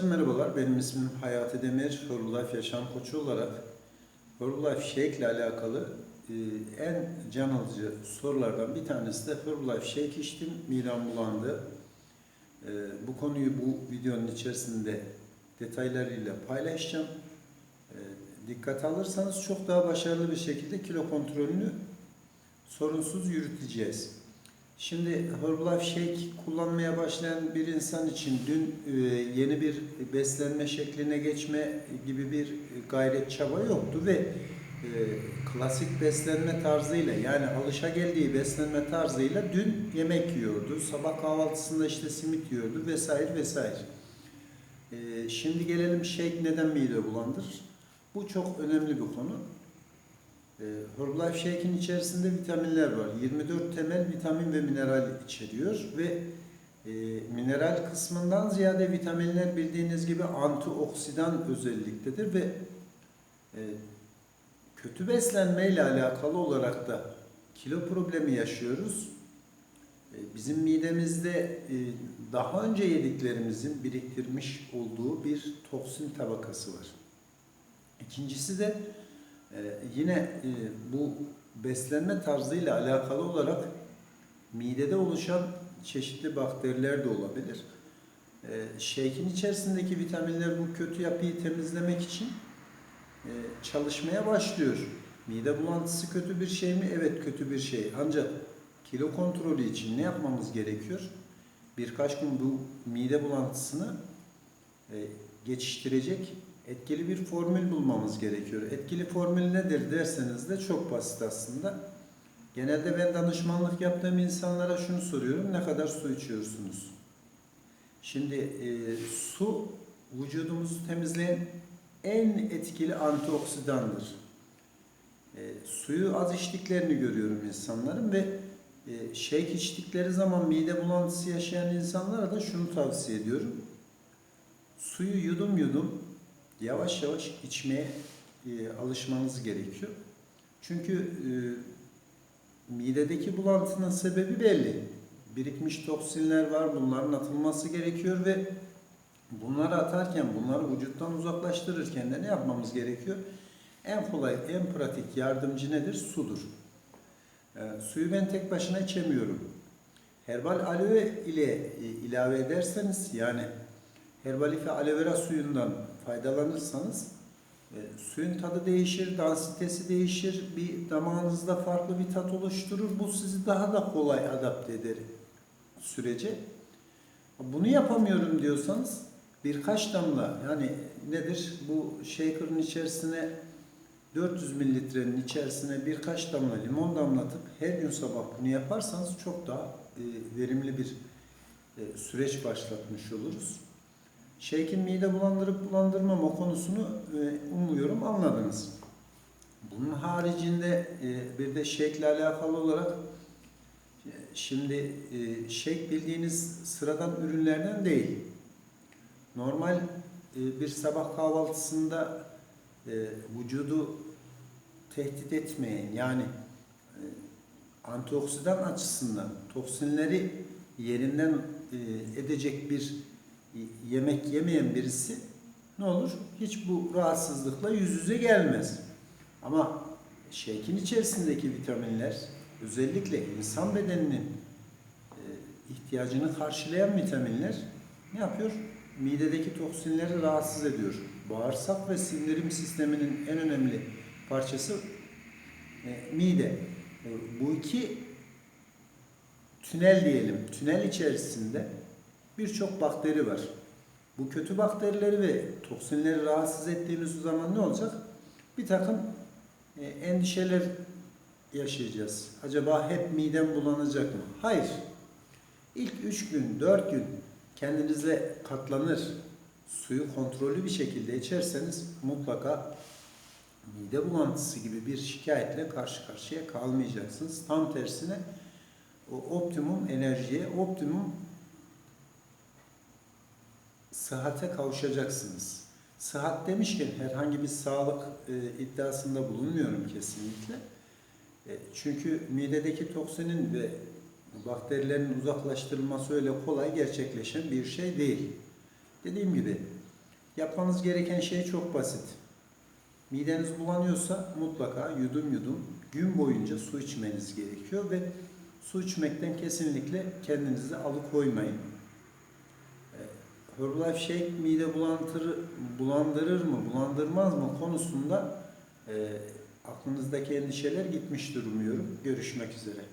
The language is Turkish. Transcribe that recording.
Merhabalar, benim ismim Hayati Demir. Herbalife Yaşam Koçu olarak Herbalife Shake ile alakalı e, en can alıcı sorulardan bir tanesi de Herbalife Shake içtim, midem bulandı. E, bu konuyu bu videonun içerisinde detaylarıyla paylaşacağım. E, dikkat alırsanız çok daha başarılı bir şekilde kilo kontrolünü sorunsuz yürüteceğiz. Şimdi Herbalife Shake kullanmaya başlayan bir insan için dün e, yeni bir beslenme şekline geçme gibi bir gayret çaba yoktu ve e, klasik beslenme tarzıyla yani alışa geldiği beslenme tarzıyla dün yemek yiyordu. Sabah kahvaltısında işte simit yiyordu vesaire vesaire. E, Şimdi gelelim shake neden mide bulandırır? Bu çok önemli bir konu. Ee, Herbalife Shake'in içerisinde vitaminler var. 24 temel vitamin ve mineral içeriyor ve e, mineral kısmından ziyade vitaminler bildiğiniz gibi antioksidan özelliktedir ve e, kötü beslenme ile alakalı olarak da kilo problemi yaşıyoruz. E, bizim midemizde e, daha önce yediklerimizin biriktirmiş olduğu bir toksin tabakası var. İkincisi de yine e, bu beslenme tarzıyla alakalı olarak midede oluşan çeşitli bakteriler de olabilir. Ee, Shake'in içerisindeki vitaminler bu kötü yapıyı temizlemek için e, çalışmaya başlıyor. Mide bulantısı kötü bir şey mi? Evet kötü bir şey. Ancak kilo kontrolü için ne yapmamız gerekiyor? Birkaç gün bu mide bulantısını e, geçiştirecek etkili bir formül bulmamız gerekiyor. Etkili formül nedir derseniz de çok basit aslında. Genelde ben danışmanlık yaptığım insanlara şunu soruyorum. Ne kadar su içiyorsunuz? Şimdi e, su vücudumuzu temizleyen en etkili antioksidandır. E, suyu az içtiklerini görüyorum insanların ve e, shake içtikleri zaman mide bulantısı yaşayan insanlara da şunu tavsiye ediyorum. Suyu yudum yudum yavaş yavaş içmeye e, alışmanız gerekiyor. Çünkü e, midedeki bulantının sebebi belli. Birikmiş toksinler var, bunların atılması gerekiyor ve bunları atarken, bunları vücuttan uzaklaştırırken de ne yapmamız gerekiyor? En kolay, en pratik yardımcı nedir? Sudur. E, suyu ben tek başına içemiyorum. Herbal aloe ile e, ilave ederseniz yani herbalife aloe vera suyundan faydalanırsanız e, suyun tadı değişir, dansitesi değişir, bir damağınızda farklı bir tat oluşturur. Bu sizi daha da kolay adapte eder sürece. Bunu yapamıyorum diyorsanız birkaç damla yani nedir bu shaker'ın içerisine 400 mililitrenin içerisine birkaç damla limon damlatıp her gün sabah bunu yaparsanız çok daha e, verimli bir e, süreç başlatmış oluruz. Shake'in mide bulandırıp bulandırmama konusunu e, umuyorum anladınız. Bunun haricinde e, bir de ile alakalı olarak e, şimdi shake bildiğiniz sıradan ürünlerden değil. Normal bir sabah kahvaltısında vücudu tehdit etmeyen yani antioksidan açısından toksinleri yerinden edecek bir yemek yemeyen birisi ne olur? Hiç bu rahatsızlıkla yüz yüze gelmez. Ama şekin içerisindeki vitaminler özellikle insan bedeninin e, ihtiyacını karşılayan vitaminler ne yapıyor? Midedeki toksinleri rahatsız ediyor. Bağırsak ve sindirim sisteminin en önemli parçası e, mide. E, bu iki tünel diyelim, tünel içerisinde birçok bakteri var. Bu kötü bakterileri ve toksinleri rahatsız ettiğimiz zaman ne olacak? Bir takım e, endişeler yaşayacağız. Acaba hep midem bulanacak mı? Hayır. İlk üç gün, dört gün kendinize katlanır, suyu kontrollü bir şekilde içerseniz mutlaka mide bulantısı gibi bir şikayetle karşı karşıya kalmayacaksınız. Tam tersine o optimum enerjiye, optimum sıhhate kavuşacaksınız. Sıhhat demişken herhangi bir sağlık e, iddiasında bulunmuyorum kesinlikle. E, çünkü midedeki toksinin ve bakterilerin uzaklaştırılması öyle kolay gerçekleşen bir şey değil. Dediğim gibi Yapmanız gereken şey çok basit. Mideniz bulanıyorsa mutlaka yudum yudum gün boyunca su içmeniz gerekiyor ve su içmekten kesinlikle kendinizi alıkoymayın. Herbalife Shake mide bulantırı, bulandırır mı, bulandırmaz mı konusunda e, aklınızdaki endişeler gitmiştir umuyorum. Görüşmek üzere.